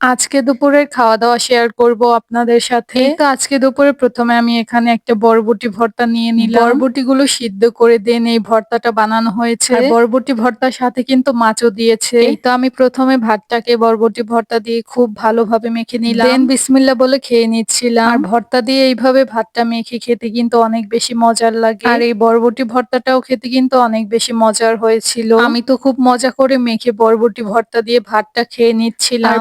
আজকে দুপুরের খাওয়া দাওয়া শেয়ার করব আপনাদের সাথে। তো আজকে দুপুরে প্রথমে আমি এখানে একটা বরবটি ভর্তা নিয়ে নিলাম। বরবটিগুলো সিদ্ধ করে দেন এই ভর্তাটা বানানো হয়েছে। বরবটি ভর্তার সাথে কিন্তু মাছও দিয়েছে। তো আমি প্রথমে ভাতটাকে বরবটি ভর্তা দিয়ে খুব ভালোভাবে মেখে নিলাম। দেন বিসমিল্লা বলে খেয়ে নিচ্ছিলাম। আর ভর্তা দিয়ে এইভাবে ভাতটা মেখে খেতে কিন্তু অনেক বেশি মজার লাগে। আর এই বরবটি ভর্তাটাও খেতে কিন্তু অনেক বেশি মজার হয়েছিল। আমি তো খুব মজা করে মেখে বরবটি ভর্তা দিয়ে ভাতটা খেয়ে নিচ্ছিলাম। আর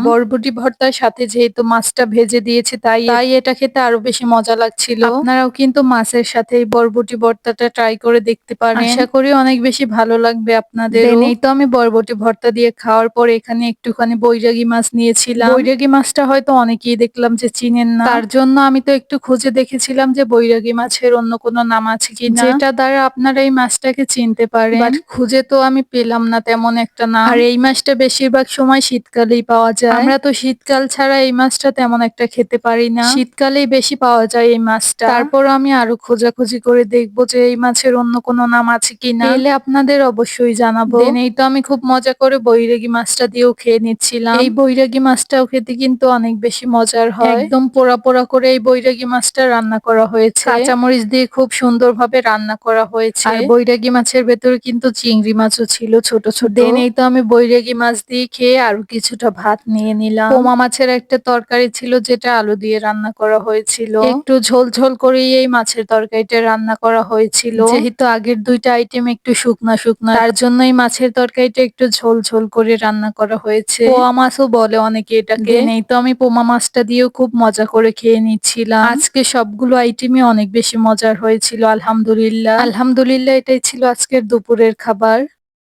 বরবটি ভর্তার সাথে যেহেতু মাছটা ভেজে দিয়েছে তাই তাই এটা খেতে আরও বেশি মজা লাগছিল। আপনারাও কিন্তু মাছের সাথে এই বরবটি ভর্তাটা ট্রাই করে দেখতে পারেন। আশা করি অনেক বেশি ভালো লাগবে আপনাদের এই তো আমি বরবটি ভর্তা দিয়ে খাওয়ার পর এখানে একটুখানি বৈরাগী মাছ নিয়েছিলাম। বৈরাগী মাছটা হয়তো অনেকেই দেখলাম যে চিনেন না। তার জন্য আমি তো একটু খুঁজে দেখেছিলাম যে বৈরাগী মাছের অন্য কোনো নাম আছে কিনা যেটা দ্বারা আপনারা এই মাছটাকে চিনতে পারেন। বাট খুঁজে তো আমি পেলাম না তেমন একটা নাম। আর এই মাছটা বেশিরভাগ সময় শীতকালেই পাওয়া যায়। আমরা তো শীতকাল ছাড়া এই মাছটা তেমন একটা খেতে পারি না। শীতকালেই বেশি পাওয়া যায় এই মাছটা। তারপর আমি আরও খোঁজাখুঁজি করে দেখব যে এই মাছের অন্য কোনো নাম আছে কিনা। এলে আপনাদের অবশ্যই জানাব। এই তো আমি খুব মজা করে বৈরাগী মাছটা দিয়েও খেয়ে নিচ্ছিলাম। এই বৈরাগী মাছটাও খেতে কিন্তু অনেক বেশি মজার হয়। একদম পোড়া পোড়া করে এই বৈরাগী মাছটা রান্না করা হয়েছে। কাঁচামরিচ দিয়ে খুব সুন্দরভাবে রান্না করা হয়েছে। আর বৈরাগী মাছের ভেতরে কিন্তু চিংড়ি মাছও ছিল ছোট ছোট। দেন এই তো আমি বৈরাগী মাছ দিয়ে খেয়ে আরও কিছুটা ভাত নিয়ে নিলাম। পোমা মাছের একটা তরকারি ছিল যেটা আলু দিয়ে রান্না করা হয়েছিল। একটু ঝোল ঝোল করেই এই মাছের তরকারিটা রান্না করা হয়েছিল। যেহেতু আগের দুইটা আইটেম একটু শুকনা শুকনা তার জন্য এই মাছের তরকারিটা একটু ঝোল ঝোল করে রান্না করা হয়েছে। পোয়া মাছও বলে অনেকে এটাকে। নেই তো আমি পোমা মাছটা দিয়েও খুব মজা করে খেয়ে নিচ্ছিলাম। আজকে সবগুলো আইটেমই অনেক বেশি মজার হয়েছিল আলহামদুলিল্লাহ। আলহামদুলিল্লাহ এটাই ছিল আজকের দুপুরের খাবার।